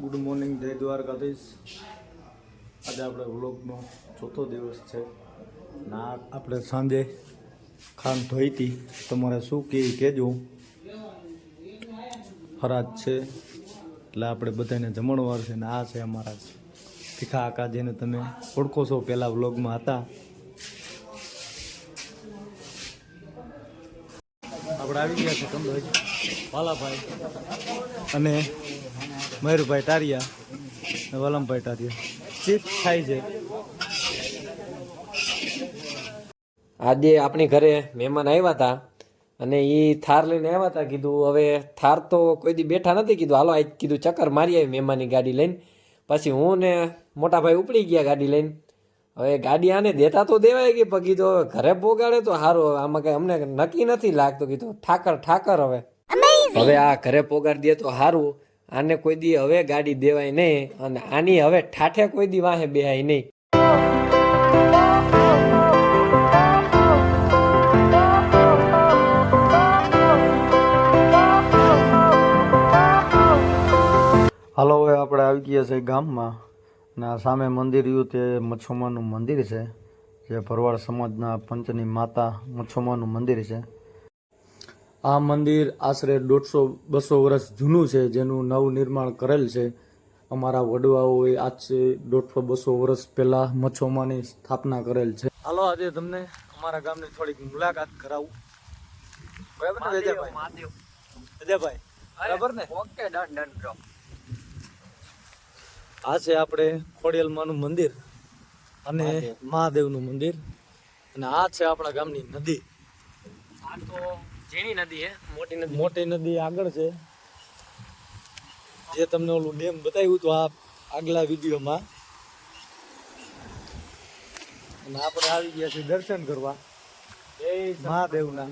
Good morning જય દ્વારકાધીશ આજે આપણે વ્લોગનો ચોથો દિવસ છે. ના આપણે સાંજે ખાન ધોઈ હતી. તમારે શું કે કહેજો. ફરાજ છે. એટલે આપણે બધાને જમણવાર છે ને આ છે અમારા ભીખા આકા જેને તમે ઓળખો છો. પહેલાં વ્લોગમાં હતા. આપણે ગયા છે કંદોજ. વાલાભાઈ. અને મયુરભાઈ ટારિયા અને વલમભાઈ ટારિયા ચીપ થાય છે. આજે આપણી ઘરે મહેમાન આવ્યા હતા અને એ થાર લઈને આવ્યા હતા, કીધું હવે થાર તો કોઈ દી બેઠા નથી, કીધું હાલો આજ કીધું ચક્કર મારી આવી મહેમાનની ગાડી લઈને. પછી હું ને મોટા ભાઈ ઉપડી ગયા ગાડી લઈને. હવે ગાડી આને દેતા તો દેવાય કે પણ કીધું હવે ઘરે પોગાડે તો સારું આમાં કઈ અમને નક્કી નથી લાગતું. કીધું ઠાકર ઠાકર હવે. હવે આ ઘરે પોગાડી દે તો સારું આને કોઈ દી હવે ગાડી દેવાય નહીં અને આની હવે ઠાઠે કોઈ દી વાહે બેહાય નહીં. હાલો હવે આપણે આવી ગયા છે ગામમાં. આ સામે મંદિર રહ્યું તે મચ્છુમાનું મંદિર છે જે ભરવાડ સમાજના પંચની માતા મચ્છુમાનું મંદિર છે. આ મંદિર આશરે દોઢસો બસો વર્ષ જૂનું છે જેનું નવું નિર્માણ કરેલ છે. અમારા વડવાઓએ આજથી દોઢસો બસો વર્ષ પહેલા મચ્છોમાની સ્થાપના કરેલ છે. હાલો આજે તમને અમારા ગામની થોડીક મુલાકાત કરાવું. બરાબર ને વિજયભાઈ? વિજયભાઈ બરાબર ને? ઓકે ડન ડન બ્રો આ છે આપણે ખોડિયાલમાનું મંદિર અને મહાદેવનું મંદિર. અને આ છે આપણા ગામની નદી. આ તો ઝીણી નદી હે મોટી નદી. મોટી નદી આગળ છે. જે તમને ઓલું ડેમ બતાવ્યું હતું આ આગલા વિડીયોમાં. અને આપણે આવી ગયા છીએ દર્શન કરવા. એ મહાદેવના.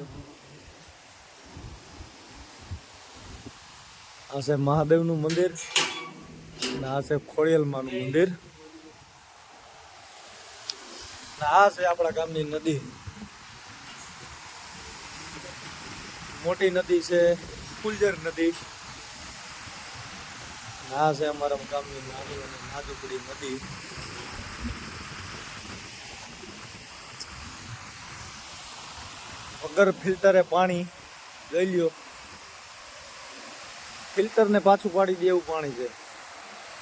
આ છે મહાદેવનું મંદિર. અને આ છે ખોડિયાલમાનું મંદિર. આ છે આપણા ગામની નદી. મોટી નદી છે કુલજર નદી. આ છે અમારા ગામની નાની અને નાજુકડી નદી. વગર ફિલ્ટરે પાણી લઈ લ્યો. ફિલ્ટરને પાછું પાડી દે એવું પાણી છે.